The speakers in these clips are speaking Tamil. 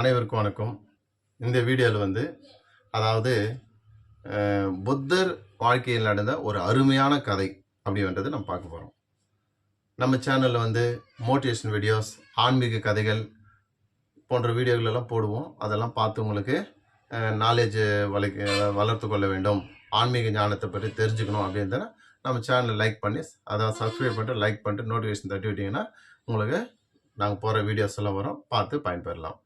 அனைவருக்கும் வணக்கம். இந்த வீடியோவில் வந்து அதாவது புத்தர் வாழ்க்கையில் நடந்த ஒரு அருமையான கதை அப்படின்றது நம்ம பார்க்க போகிறோம் நம்ம சேனலில் வந்து மோட்டிவேஷன் வீடியோஸ் ஆன்மீக கதைகள் போன்ற வீடியோகளெல்லாம் போடுவோம். அதெல்லாம் பார்த்து உங்களுக்கு நாலேஜ் வளர்க்க வளர்த்து கொள்ள வேண்டும். ஆன்மீக ஞானத்தை பற்றி தெரிஞ்சுக்கணும் அப்படின்றத நம்ம சேனலை லைக் பண்ணி அதை சப்ஸ்கிரைப் பண்ணிட்டு லைக் பண்ணிட்டு நோட்டிஃபிகேஷன் தட்டி விட்டிங்கன்னா உங்களுக்கு நாங்கள் போகிற வீடியோஸ் எல்லாம் வரும். பார்த்து பயன்பெறலாம்.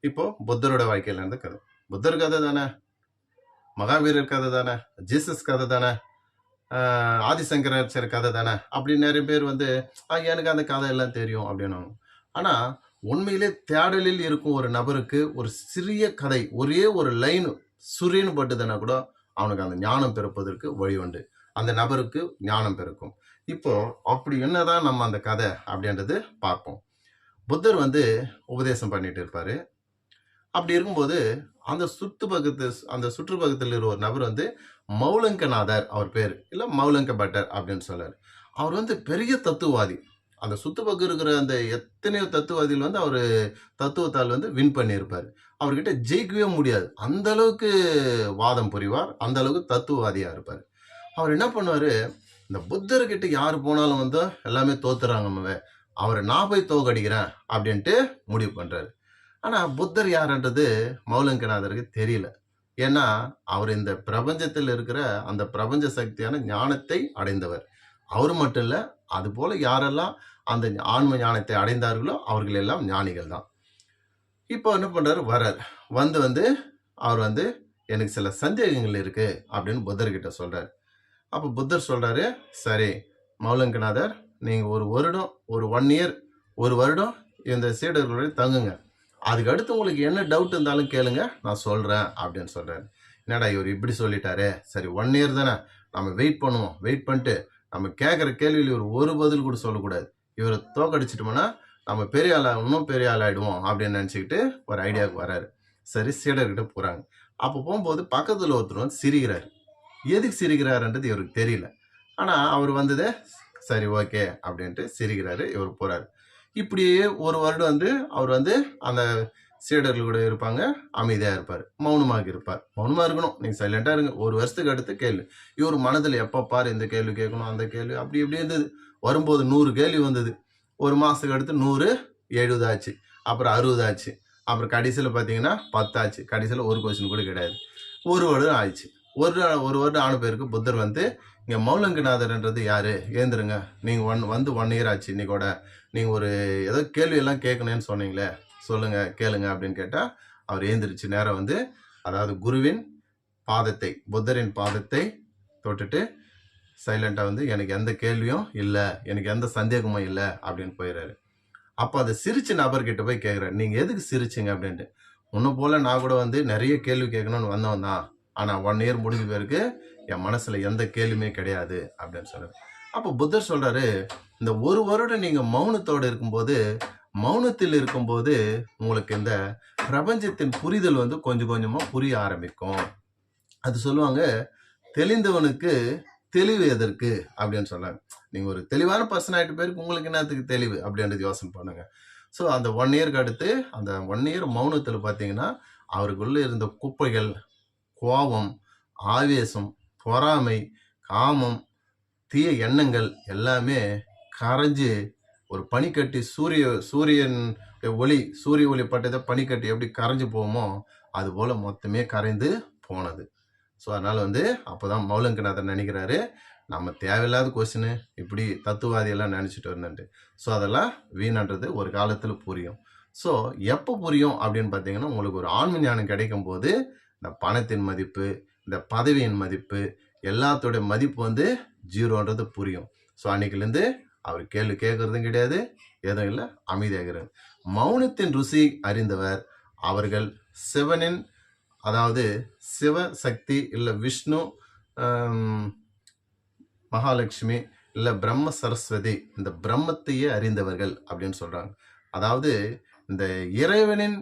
இப்போ புத்தரோட வாழ்க்கையில இருந்த கதை. புத்தர் கதை தானே? மகாவீரர் கதை தானே? ஜீசஸ் கதை தானே? ஆஹ் கதை தானே? அப்படின்னு நிறைய பேர் வந்து எனக்கு அந்த கதை எல்லாம் தெரியும் அப்படின்னு ஆனா உண்மையிலே தேடலில் இருக்கும் ஒரு நபருக்கு ஒரு சிறிய கதை ஒரே ஒரு லைன் சுரியன் பட்டுதுன்னா கூட அவனுக்கு அந்த ஞானம் பிறப்பதற்கு வழி உண்டு. அந்த நபருக்கு ஞானம் பிறக்கும். இப்போ அப்படி என்னதான் நம்ம அந்த கதை அப்படின்றது பார்ப்போம். புத்தர் வந்து உபதேசம் பண்ணிட்டு இருப்பாரு. இருக்கும்போது அந்த சுற்று பக்கத்து அந்த சுற்று பக்கத்தில் இருக்கிற ஒரு நபர் வந்து மௌலங்கநாதர் அவர் பேர். இல்லை மௌலங்க பட்டர் அப்படின்னு சொன்னார் அவர் வந்து பெரிய தத்துவவாதி. அந்த சுற்றுப்பக்கம் பக்கம் இருக்கிற அந்த எத்தனையோ தத்துவவாதிகள் வந்து அவர் தத்துவத்தால் வந்து வின் பண்ணியிருப்பார். அவர்கிட்ட ஜெயிக்கவே முடியாது. அந்த அளவுக்கு வாதம் புரிவார். அந்த அளவுக்கு தத்துவவாதியாக இருப்பார். அவர் என்ன பண்ணுவார்? இந்த புத்தர்கிட்ட யார் போனாலும் வந்து எல்லாமே தோத்துறாங்க அவரை நான் போய் தோக்கடிக்கிறேன் அப்படின்ட்டு முடிவு பண்ணுறாரு ஆனால் புத்தர் யாருன்றது மௌலங்கநாதருக்கு தெரியல. ஏன்னா அவர் இந்த பிரபஞ்சத்தில் இருக்கிற அந்த பிரபஞ்ச சக்தியான ஞானத்தை அடைந்தவர். அவர் மட்டும் இல்லை அது போல யாரெல்லாம் அந்த ஆன்ம ஞானத்தை அடைந்தார்களோ அவர்கள் எல்லாம் ஞானிகள் தான். இப்போ என்ன பண்ணுறாரு வரார் வந்து வந்து அவர் வந்து எனக்கு சில சந்தேகங்கள் இருக்குது அப்படின்னு புத்தர்கிட்ட சொல்கிறார் அப்போ புத்தர் சொல்கிறாரு சரி மௌலங்கநாதர் நீங்கள் ஒரு வருடம் ஒரு ஒன் இயர் ஒரு வருடம் இந்த சீடர்களுடைய தங்குங்க. அதுக்கு அடுத்து உங்களுக்கு என்ன டவுட் இருந்தாலும் கேளுங்க. நான் சொல்கிறேன் அப்படின்னு சொல்கிறேன் என்னடா இவர் இப்படி சொல்லிட்டாரு? சரி ஒன் இயர் தானே. நம்ம வெயிட் பண்ணுவோம். வெயிட் பண்ணிட்டு நம்ம கேட்குற கேள்வியில் இவர் ஒரு பதில் கூட சொல்லக்கூடாது. இவரை தோக்கடிச்சிட்டோம்னா நம்ம பெரிய ஆளா இன்னும் பெரிய ஆள் ஆகிடுவோம் அப்படின்னு நினச்சிக்கிட்டு ஒரு ஐடியாவுக்கு வராரு. சரி சீடர்கிட்ட போகிறாங்க அப்போ போகும்போது பக்கத்தில் ஒருத்தர் வந்து சிரிக்கிறார். எதுக்கு சிரிக்கிறாருன்றது இவருக்கு தெரியல. ஆனால் அவர் வந்ததே சரி ஓகே அப்படின்ட்டு சிரிக்கிறாரு இவர் போகிறாரு இப்படியே ஒரு வருடம் வந்து அவர் வந்து அந்த சீடர்கள் கூட இருப்பாங்க அமைதியாக இருப்பார் மௌனமாக இருப்பார். மௌனமாக இருக்கணும். நீங்கள் சைலண்டாக இருங்க. ஒரு வருஷத்துக்கு அடுத்து கேள்வி. இவர் மனதில் எப்போ பாரு இந்த கேள்வி கேட்கணும் அந்த கேள்வி அப்படி இப்படி இருந்தது. வரும்போது நூறு கேள்வி வந்தது. ஒரு மாதத்துக்கு அடுத்து நூறு எழுபது ஆச்சு. அப்புறம் அறுபது ஆச்சு. அப்புறம் கடைசியில் பார்த்தீங்கன்னா பத்தாச்சு கடைசியில் ஒரு கொஸ்டின் கூட கிடையாது. ஒரு வருடம் ஆயிடுச்சு. ஒரு ஒரு வருடம் ஆன பேருக்கு புத்தர் வந்து இங்கே மௌலங்கநாதர்ன்றது யாரு? ஏந்திருங்க. நீங்கள் ஒன் வந்து ஒன் இயர் ஆச்சு இன்னைக்கோட நீங்கள் ஒரு ஏதோ கேள்வியெல்லாம் கேட்கணுன்னு கேட்கணும்னு சொன்னீங்களே. சொல்லுங்க கேளுங்க அப்படின்னு கேட்டால் அவர் ஏந்திரிச்சு நேரம் வந்து அதாவது குருவின் பாதத்தை புத்தரின் பாதத்தை தொட்டுட்டு சைலண்டாக வந்து எனக்கு எந்த கேள்வியும் இல்லை எனக்கு எந்த சந்தேகமும் இல்லை அப்படின்னு போயிடுறாரு அப்போ அதை சிரிச்ச நபர்கிட்ட போய் கேட்குறாரு நீங்கள் எதுக்கு சிரிச்சிங்க அப்படின்ட்டு. உன்னை போல் நான் கூட வந்து நிறைய கேள்வி கேட்கணும்னு வந்தவன் தான். ஆனால் ஒன் இயர் முடிஞ்ச பிறகு என் மனசில் எந்த கேள்வியுமே கிடையாது அப்படின்னு சொல்றாரு. அப்போ புத்தர் சொல்கிறாரு இந்த ஒரு வருடம் நீங்கள் மௌனத்தோடு இருக்கும்போது மௌனத்தில் இருக்கும்போது உங்களுக்கு இந்த பிரபஞ்சத்தின் புரிதல் வந்து கொஞ்சம் கொஞ்சமாக புரிய ஆரம்பிக்கும். அது சொல்லுவாங்க தெளிந்தவனுக்கு தெளிவு எதற்கு? அப்படின்னு சொல்றாங்க. நீங்கள் ஒரு தெளிவான பர்சன் ஆகிட்டு பேருக்கு உங்களுக்கு என்னத்துக்கு தெளிவு? அப்படின்றது யோசனை பண்ணுங்க. ஸோ அந்த ஒன் இயர்க்கு அடுத்து அந்த ஒன் இயர் மௌனத்தில் பார்த்தீங்கன்னா அவருக்குள்ளே இருந்த குப்பைகள் கோபம் ஆவேசம் பொறாமை காமம் தீய எண்ணங்கள் எல்லாமே கரைஞ்சு ஒரு பனிக்கட்டி சூரிய சூரியன் ஒளி சூரிய ஒளி பட்டதை பனிக்கட்டி எப்படி கரைஞ்சு போகுமோ அது போல் மொத்தமே கரைந்து போனது. ஸோ அதனால் வந்து அப்போ தான் மௌலங்கநாதன் நினைக்கிறாரு நம்ம தேவையில்லாத கொஸ்டின் இப்படி தத்துவாதியெல்லாம் நினச்சிட்டு இருந்தேன்ட்டு ஸோ அதெல்லாம் வீணன்றது ஒரு காலத்தில் புரியும். ஸோ எப்போ புரியும் அப்படின்னு பார்த்தீங்கன்னா உங்களுக்கு ஒரு ஆன்ம ஞானம் கிடைக்கும் போது இந்த பணத்தின் மதிப்பு இந்த பதவியின் மதிப்பு எல்லாத்தோடைய மதிப்பு வந்து ஜீரோன்றது புரியும். ஸோ அன்னைக்குலேருந்து அவர் கேள்வி கேட்கறதும் கிடையாது எதுவும் இல்லை அமைதியாகிறார் மௌனத்தின் ருசி அறிந்தவர் அவர்கள் சிவனின் அதாவது சிவ சக்தி இல்லை விஷ்ணு மகாலட்சுமி இல்லை பிரம்ம சரஸ்வதி இந்த பிரம்மத்தையே அறிந்தவர்கள் அப்படின்னு சொல்கிறாங்க அதாவது இந்த இறைவனின்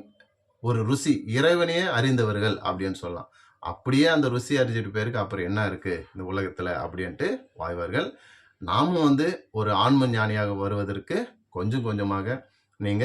ஒரு ருசி இறைவனையே அறிந்தவர்கள் அப்படின்னு சொல்லலாம். அப்படியே அந்த ருசி அறிஞ்சிட்டு பேருக்கு அப்புறம் என்ன இருக்கு இந்த உலகத்துல அப்படின்ட்டு வாய்வார்கள் நாமும் வந்து ஒரு ஆன்ம ஞானியாக வருவதற்கு கொஞ்சம் கொஞ்சமாக நீங்க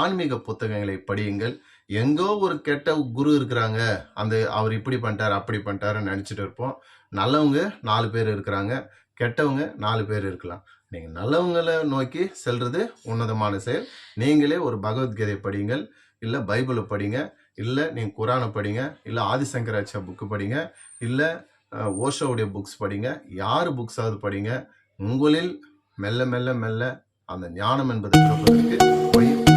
ஆன்மீக புத்தகங்களை படியுங்கள். எங்கோ ஒரு கெட்ட குரு இருக்கிறாங்க அந்த அவர் இப்படி பண்ணிட்டார் அப்படி பண்ணிட்டாருன்னு நினச்சிட்டு இருப்போம். நல்லவங்க நாலு பேர் இருக்கிறாங்க கெட்டவங்க நாலு பேர் இருக்கலாம். நீங்கள் நல்லவங்களை நோக்கி செல்வது உன்னதமான செயல். நீங்களே ஒரு பகவத்கீதை படியுங்கள். இல்லை பைபிளை படிங்க இல்லை நீங்கள் குரானை படிங்க இல்லை ஆதிசங்கராச்சா புக்கு படிங்க இல்லை ஓஷோவுடைய புக்ஸ் படிங்க யார் புக்ஸாவது படிங்க உங்களில் மெல்ல மெல்ல மெல்ல அந்த ஞானம் என்பது பிறப்பதற்கு